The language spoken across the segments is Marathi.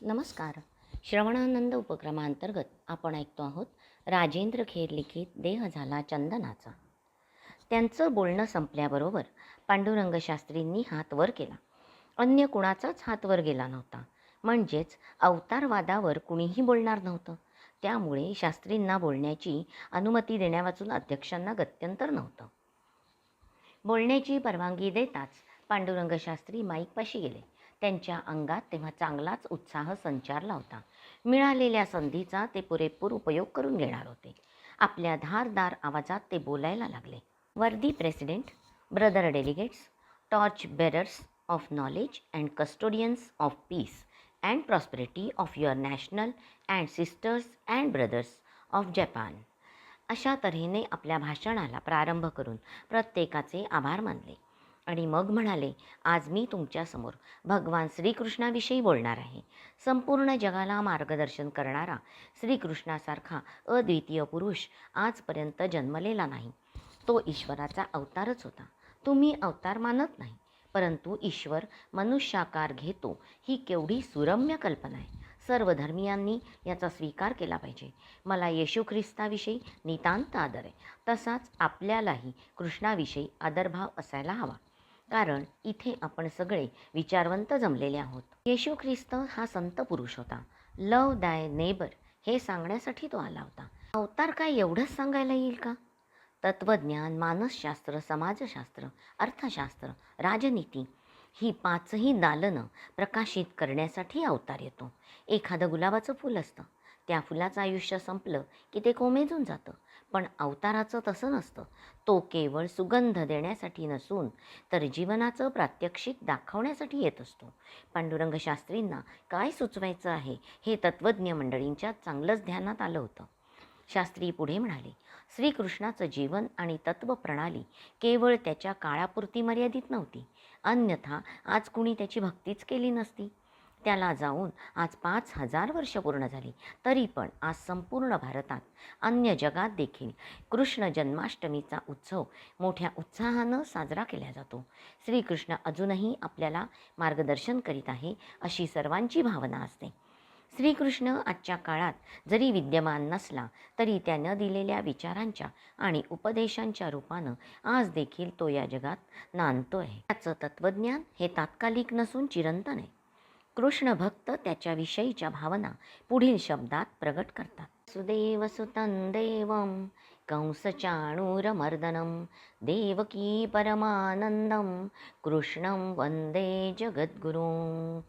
नमस्कार. श्रवणानंद उपक्रमांतर्गत आपण ऐकतो आहोत राजेंद्र खेर लिखित देह झाला चंदनाचा. त्यांचं बोलणं संपल्याबरोबर पांडुरंगशास्त्रींनी हात वर केला. अन्य कुणाचाच हात वर गेला नव्हता. म्हणजेच अवतारवादावर कुणीही बोलणार नव्हतं. त्यामुळे शास्त्रींना बोलण्याची अनुमती देण्यावाचून अध्यक्षांना गत्यंतर नव्हतं. बोलण्याची परवानगी देताच पांडुरंगशास्त्री माईकपाशी गेले. त्यांच्या अंगात तेव्हा चांगलाच उत्साह संचारला होता. मिळालेल्या संधीचा ते पुरेपूर उपयोग करून घेणार होते. आपल्या धारदार आवाजात ते बोलायला लागले. वर्दी president brother delegates torch bearers of knowledge and custodians of peace and prosperity of your national and sisters and brothers of Japan. अशा तऱ्हेने आपल्या भाषणाला प्रारंभ करून प्रत्येकाचे आभार मानले. आणि मग म्हणाले आज मी तुमच्यासमोर भगवान श्रीकृष्णाविषयी बोलणार आहे. संपूर्ण जगाला मार्गदर्शन करणारा श्रीकृष्णासारखा अद्वितीय पुरुष आजपर्यंत जन्मलेला नाही. तो ईश्वराचा अवतारच होता. तुम्ही अवतार मानत नाही परंतु ईश्वर मनुष्याकार घेतो ही केवढी सुरम्य कल्पना आहे. सर्व धर्मियांनी याचा स्वीकार केला पाहिजे. मला येशू ख्रिस्ताविषयी नितांत आदर आहे. तसाच आपल्यालाही कृष्णाविषयी आदरभाव असायला हवा. कारण इथे आपण सगळे विचारवंत जमलेले आहोत. येशू ख्रिस्त हा संत पुरुष होता. लव दाय नेबर हे सांगण्यासाठी तो आला होता. अवतार काय एवढंच सांगायला येईल का? तत्त्वज्ञान मानसशास्त्र समाजशास्त्र अर्थशास्त्र राजनीती ही पाचही दालनं प्रकाशित करण्यासाठी अवतार येतो. एखादं गुलाबाचं फूल असतं. त्या फुलाचं आयुष्य संपलं की ते कोमेजून जातं. पण अवताराचं तसं नसतं. तो केवळ सुगंध देण्यासाठी नसून तर जीवनाचं प्रात्यक्षिक दाखवण्यासाठी येत असतो. पांडुरंग शास्त्रींना काय सुचवायचं आहे हे तत्त्वज्ञ मंडळींच्या चांगलंच ध्यानात आलं होतं. शास्त्री पुढे म्हणाले श्रीकृष्णाचं जीवन आणि तत्त्वप्रणाली केवळ त्याच्या काळापुरती मर्यादित नव्हती. अन्यथा आज कुणी त्याची भक्तीच केली नसती. त्याला जाऊन आज पाच हजार वर्ष पूर्ण झाली. तरी पण आज संपूर्ण भारतात अन्य जगात देखील कृष्ण जन्माष्टमीचा उत्सव मोठ्या उत्साहानं साजरा केला जातो. श्रीकृष्ण अजूनही आपल्याला मार्गदर्शन करीत आहे अशी सर्वांची भावना असते. श्रीकृष्ण आजच्या काळात जरी विद्यमान नसला तरी त्यानं दिलेल्या विचारांच्या आणि उपदेशांच्या रूपानं आज देखील तो या जगात नांदतो आहे त्याचं तत्त्वज्ञान हे तात्कालिक नसून चिरंतन आहे. कृष्ण भक्त त्याच्याविषयीच्या भावना पुढील शब्दात प्रगट करतात. सुदेव सुतन देवं कंसचाणूरमर्दनं देवकी परमानंदम कृष्णं वंदे जगद्गुरू.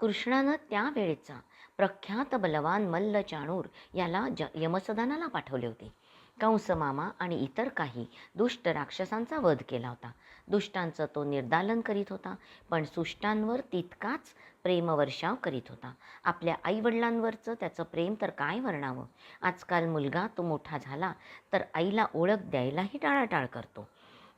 कृष्णानं त्यावेळेचा प्रख्यात बलवान मल्ल चाणूर याला ज यमसदनाला पाठवले होते. कंस मामा आणि इतर काही दुष्ट राक्षसांचा वध केला होता. दुष्टांचं तो निर्दालन करीत होता. पण सुष्टांवर तितकाच प्रेमवर्षाव करीत होता. आपल्या आईवडिलांवरचं त्याचं प्रेम तर काय वर्णावं? आजकाल मुलगा तो मोठा झाला तर आईला ओळख द्यायलाही टाळाटाळ करतो.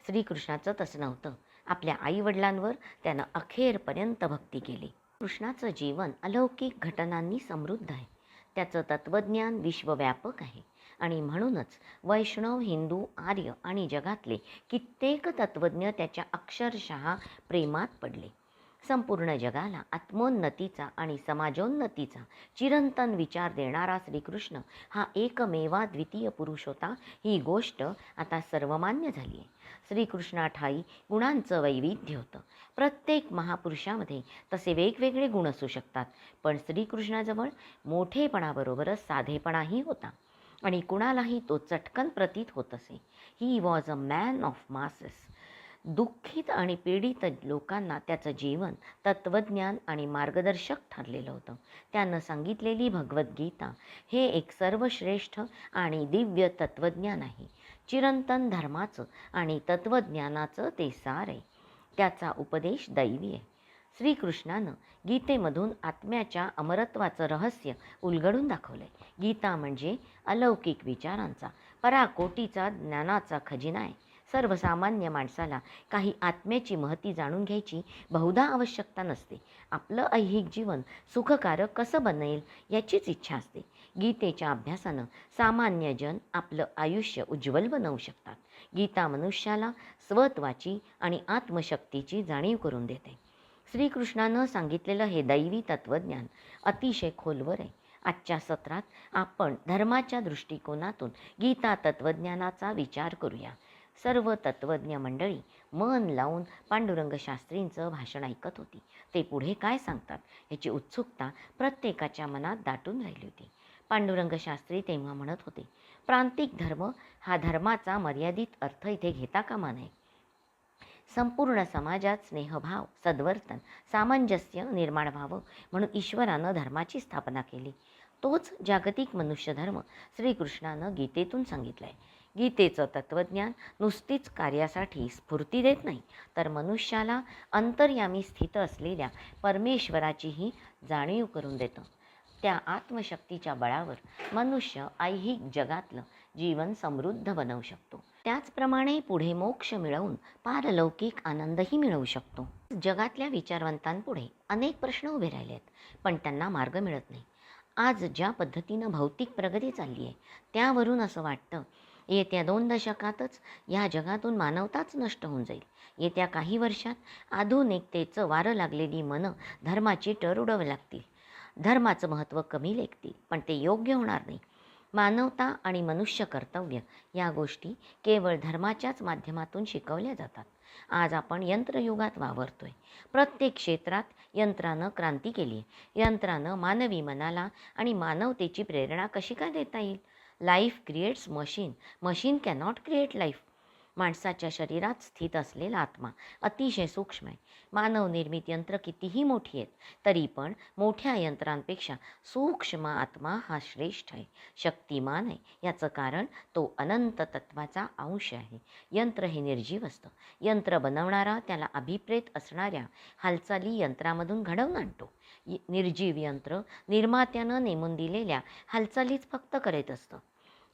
श्रीकृष्णाचं तसं नव्हतं. आपल्या आईवडिलांवर त्यानं अखेरपर्यंत भक्ती केली. कृष्णाचं जीवन अलौकिक घटनांनी समृद्ध आहे. त्याचं तत्त्वज्ञान विश्वव्यापक आहे. आणि म्हणूनच वैष्णव हिंदू आर्य आणि जगातले कित्येक तत्त्वज्ञ त्याच्या अक्षरशः प्रेमात पडले. संपूर्ण जगाला आत्मोन्नतीचा आणि समाजोन्नतीचा चिरंतन विचार देणारा श्रीकृष्ण हा एकमेवा द्वितीय पुरुष होता. ही गोष्ट आता सर्वमान्य झाली आहे श्रीकृष्णाठाई गुणांचं वैविध्य होतं. प्रत्येक महापुरुषामध्ये तसे वेगवेगळे गुण असू शकतात पण श्रीकृष्णाजवळ मोठेपणाबरोबरच साधेपणाही होता. आणि कुणालाही तो चटकन प्रतीत होत असे. He was a man of masses दुःखित आणि पीडित लोकांना त्याचं जीवन तत्त्वज्ञान आणि मार्गदर्शक ठरलेलं होतं. त्यानं सांगितलेली भगवद्गीता हे एक सर्वश्रेष्ठ आणि दिव्य तत्त्वज्ञान आहे. चिरंतन धर्माचं आणि तत्त्वज्ञानाचं ते सार आहे. त्याचा उपदेश दैवी आहे. श्रीकृष्णानं गीतेमधून आत्म्याच्या अमरत्वाचं रहस्य उलगडून दाखवलं आहे गीता म्हणजे अलौकिक विचारांचा पराकोटीचा ज्ञानाचा खजिना आहे. सर्वसामान्य माणसाला काही आत्म्याची महती जाणून घ्यायची बहुधा आवश्यकता नसते. आपलं ऐहिक जीवन सुखकारक कसं बनेल याचीच इच्छा असते. गीतेच्या अभ्यासानं सामान्य जन आपलं आयुष्य उज्ज्वल बनवू शकतात. गीता मनुष्याला स्वत्वाची आणि आत्मशक्तीची जाणीव करून देते. श्रीकृष्णानं सांगितलेलं हे दैवी तत्त्वज्ञान अतिशय खोलवर आहे. आजच्या सत्रात आपण धर्माच्या दृष्टिकोनातून गीता तत्त्वज्ञानाचा विचार करूया. सर्व तत्त्वज्ञ मंडळी मन लावून पांडुरंग शास्त्रींचं भाषण ऐकत होती. ते पुढे काय सांगतात याची उत्सुकता प्रत्येकाच्या मनात दाटून राहिली होती. पांडुरंग शास्त्री तेव्हा म्हणत होते प्रांतिक धर्म हा धर्माचा मर्यादित अर्थ इथे घेता कामा नये. संपूर्ण समाजात स्नेहभाव सद्वर्तन सामंजस्य निर्माण व्हावं म्हणून ईश्वरानं धर्माची स्थापना केली. तोच जागतिक मनुष्यधर्म श्रीकृष्णानं गीतेतून सांगितलं आहे गीतेचं तत्त्वज्ञान नुसतीच कार्यासाठी स्फूर्ती देत नाही तर मनुष्याला अंतर्यामी स्थित असलेल्या परमेश्वराचीही जाणीव करून देतं. त्या आत्मशक्तीच्या बळावर मनुष्य ऐहिक जगातलं जीवन समृद्ध बनवू शकतो. त्याचप्रमाणे पुढे मोक्ष मिळवून पारलौकिक आनंदही मिळवू शकतो. जगातल्या विचारवंतांपुढे अनेक प्रश्न उभे राहिले आहेत पण त्यांना मार्ग मिळत नाही. आज ज्या पद्धतीनं भौतिक प्रगती चालली आहे त्यावरून असं वाटतं येत्या दोन दशकातच या जगातून मानवताच नष्ट होऊन जाईल. येत्या काही वर्षात आधुनिकतेचं वारं लागलेली मनं धर्माची टर उडवं लागतील. धर्माचं महत्त्व कमी लेखतील पण ते योग्य होणार नाही. मानवता आणि मनुष्य कर्तव्य या गोष्टी केवळ धर्माच्याच माध्यमातून शिकवल्या जातात. आज आपण यंत्रयुगात वावरतोय. प्रत्येक क्षेत्रात यंत्रानं क्रांती केली आहे यंत्रानं मानवी मनाला आणि मानवतेची प्रेरणा कशी काय देता येईल? Life creates machine machine cannot create life माणसाच्या शरीरात स्थित असलेला आत्मा अतिशय सूक्ष्म आहे. मानवनिर्मित यंत्र कितीही मोठी आहेत तरी पण मोठ्या यंत्रांपेक्षा सूक्ष्म आत्मा हा श्रेष्ठ आहे. शक्तिमान आहे याचं कारण तो अनंत तत्वाचा अंश आहे. यंत्र हे निर्जीव असतं. यंत्र बनवणारा त्याला अभिप्रेत असणाऱ्या हालचाली यंत्रामधून घडवून आणतो. निर्जीव यंत्र निर्मात्यानं नेमून दिलेल्या हालचालीच फक्त करीत असतं.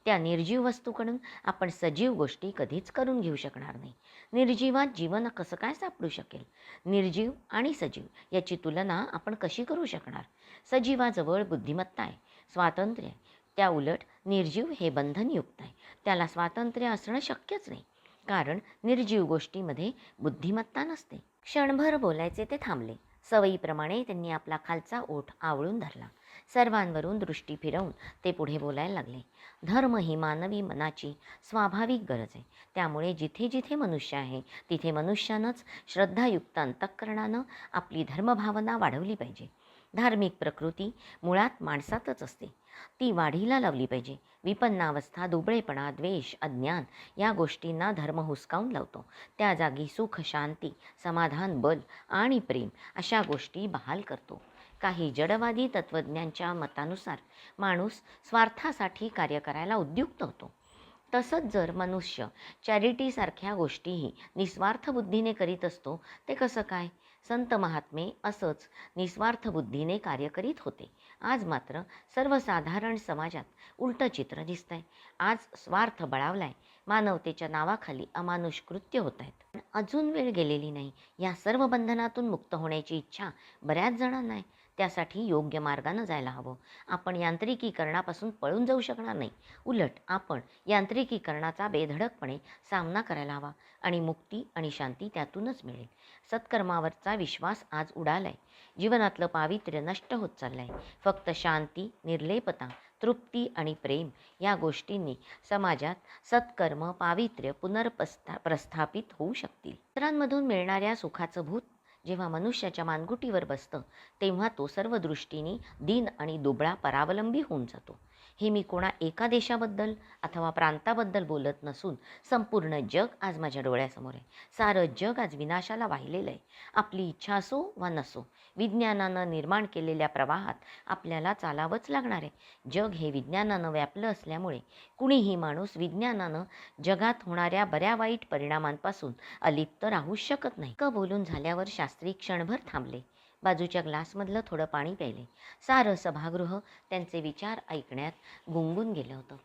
त्या निर्जीव वस्तूकडून आपण सजीव गोष्टी कधीच करून घेऊ शकणार नाही. निर्जीवात जीवन कसं काय सापडू शकेल? निर्जीव आणि सजीव याची तुलना आपण कशी करू शकणार? सजीवाजवळ बुद्धिमत्ता आहे स्वातंत्र्य आहे. त्या उलट निर्जीव हे बंधनयुक्त आहे. त्याला स्वातंत्र्य असणं शक्यच नाही. कारण निर्जीव गोष्टीमध्ये बुद्धिमत्ता नसते. क्षणभर बोलायचे ते थांबले. सवयीप्रमाणे त्यांनी आपला खालचा ओठ आवळून धरला. सर्वांवरून दृष्टी फिरवून ते पुढे बोलायला लागले. धर्म ही मानवी मनाची स्वाभाविक गरज आहे. त्यामुळे जिथे जिथे मनुष्य आहे तिथे मनुष्यानंच श्रद्धायुक्त अंतःकरणानं आपली धर्मभावना वाढवली पाहिजे. धार्मिक प्रकृती मुळात माणसातच असते. ती वाढीला लावली पाहिजे. विपन्नावस्था दुबळेपणा द्वेष अज्ञान या गोष्टींना धर्म हुसकावून लावतो. त्या जागी सुख शांती समाधान बल आणि प्रेम अशा गोष्टी बहाल करतो. काही जडवादी तत्त्वज्ञांच्या मतानुसार माणूस स्वार्थासाठी कार्य करायला उद्युक्त होतो. तसंच जर मनुष्य चॅरिटीसारख्या गोष्टीही निस्वार्थ बुद्धीने करीत असतो ते कसं काय? संत महात्मे असंच निस्वार्थ बुद्धीने कार्य करीत होते. आज मात्र सर्वसाधारण समाजात उलटं चित्र दिसतंय. आज स्वार्थ बळावलाय. मानवतेच्या नावाखाली अमानुष कृत्य होत आहेत पण अजून वेळ गेलेली नाही. या सर्व बंधनातून मुक्त होण्याची इच्छा बऱ्याच जणांना आहे. त्यासाठी योग्य मार्गानं जायला हवं. आपण यांत्रिकीकरणापासून पळून जाऊ शकणार नाही. उलट आपण यांत्रिकीकरणाचा बेधडकपणे सामना करायला हवा आणि मुक्ती आणि शांती त्यातूनच मिळेल. सत्कर्मावरचा विश्वास आज उडालाय. जीवनातलं पावित्र्य नष्ट होत चाललंय. फक्त शांती निर्लेपता तृप्ती आणि प्रेम या गोष्टींनी समाजात सत्कर्म पावित्र्य पुनर्प्रस्था प्रस्थापित होऊ शकतील. इतरांमधून मिळणाऱ्या सुखाचं भूत जेव्हा मनुष्याच्या मानगुटीवर बसतं तेव्हा तो सर्व दृष्टीने दीन आणि दुबळा परावलंबी होऊन जातो. हे मी कोणा एका देशाबद्दल अथवा प्रांताबद्दल बोलत नसून संपूर्ण जग आज माझ्या डोळ्यासमोर आहे. सारं जग आज विनाशाला वाहिलेलं आहे. आपली इच्छा असो वा नसो विज्ञानानं निर्माण केलेल्या प्रवाहात आपल्याला चालावंच लागणार आहे. जग हे विज्ञानानं व्यापलं असल्यामुळे कुणीही माणूस विज्ञानानं जगात होणाऱ्या बऱ्या वाईट परिणामांपासून अलिप्त राहू शकत नाही. क बोलून झाल्यावर शास्त्री क्षणभर थांबले. बाजूच्या ग्लासमधलं थोडं पाणी प्यायले. सारं सभागृह त्यांचे विचार ऐकण्यात गुंगून गेलं होतं.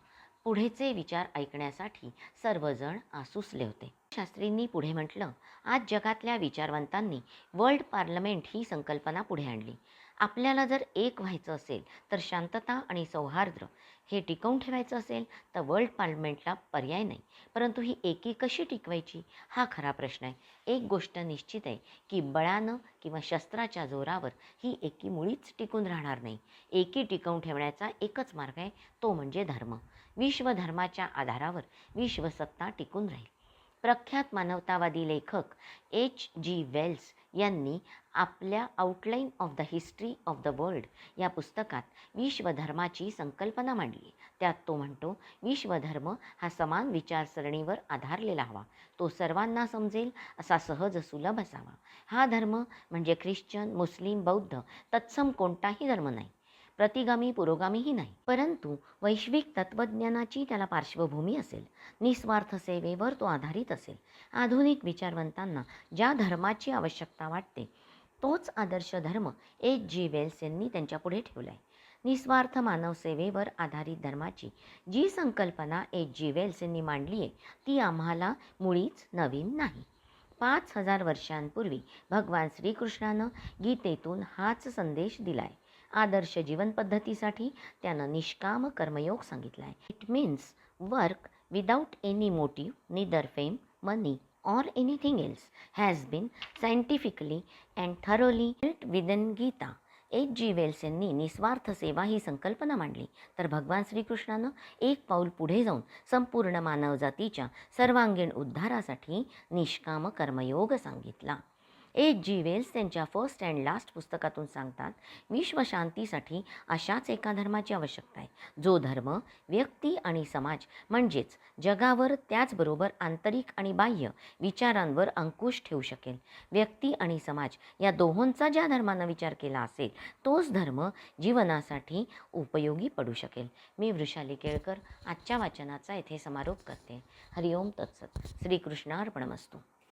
पुढेचे विचार ऐकण्यासाठी सर्वजण आसुसले होते. शास्त्रींनी पुढे म्हटलं आज जगातल्या विचारवंतांनी वर्ल्ड पार्लमेंट ही संकल्पना पुढे आणली. आपल्याला जर एक व्हायचं असेल तर शांतता आणि सौहार्द हे टिकवून ठेवायचं असेल तर वर्ल्ड पार्लमेंटला पर्याय नाही. परंतु ही एकी कशी टिकवायची? हा खरा प्रश्न आहे. एक गोष्ट निश्चित आहे की बळानं किंवा शस्त्राच्या जोरावर ही एकी मुळीच टिकून राहणार नाही. एकी टिकवून ठेवण्याचा एकच मार्ग आहे तो म्हणजे धर्म. विश्वधर्माच्या आधारावर विश्वसत्ता टिकून राहील. प्रख्यात मानवतावादी लेखक एच. जी. वेल्स यांनी आपल्या outline of the history of the world या पुस्तकात विश्वधर्माची संकल्पना मांडली त्यात तो म्हणतो विश्वधर्म हा समान विचारसरणीवर आधारलेला हवा. तो सर्वांना समजेल असा सहज सुलभ असावा. हा धर्म म्हणजे ख्रिश्चन मुस्लिम बौद्ध तत्सम कोणताही धर्म नाही. प्रतिगामी पुरोगामीही नाही. परंतु वैश्विक तत्त्वज्ञानाची त्याला पार्श्वभूमी असेल. निस्वार्थ सेवेवर तो आधारित असेल. आधुनिक विचारवंतांना ज्या धर्माची आवश्यकता वाटते तोच आदर्श धर्म एच जी. वेल्स यांनी त्यांच्यापुढे ठेवला आहे निस्वार्थ मानवसेवेवर आधारित धर्माची जी संकल्पना एच जी. वेल्स यांनी मांडली आहे ती आम्हाला मुळीच नवीन नाही. पाच हजार वर्षांपूर्वी भगवान श्रीकृष्णानं गीतेतून हाच संदेश दिला आहे आदर्श जीवनपद्धतीसाठी त्यानं निष्काम कर्मयोग सांगितला आहे it means work without any motive neither fame money or anything else has been scientifically and thoroughly built within Gita. H G Wells यांनी निस्वार्थ सेवा ही संकल्पना मांडली तर भगवान श्रीकृष्णानं एक पाऊल पुढे जाऊन संपूर्ण मानवजातीच्या सर्वांगीण उद्धारासाठी निष्काम कर्मयोग सांगितला ए जी वेल्स त्यांच्या फर्स्ट अँड लास्ट पुस्तकातून सांगतात विश्वशांतीसाठी अशाच एका धर्माची आवश्यकता आहे. जो धर्म व्यक्ती आणि समाज म्हणजेच जगावर त्याचबरोबर आंतरिक आणि बाह्य विचारांवर अंकुश ठेवू शकेल. व्यक्ती आणि समाज या दोहोंचा ज्या धर्मानं विचार केला असेल तोच धर्म जीवनासाठी उपयोगी पडू शकेल. मी वृषाली केळकर आजच्या वाचनाचा येथे समारोप करते. हरिओम तत्सत. श्रीकृष्णार्पणमस्तू.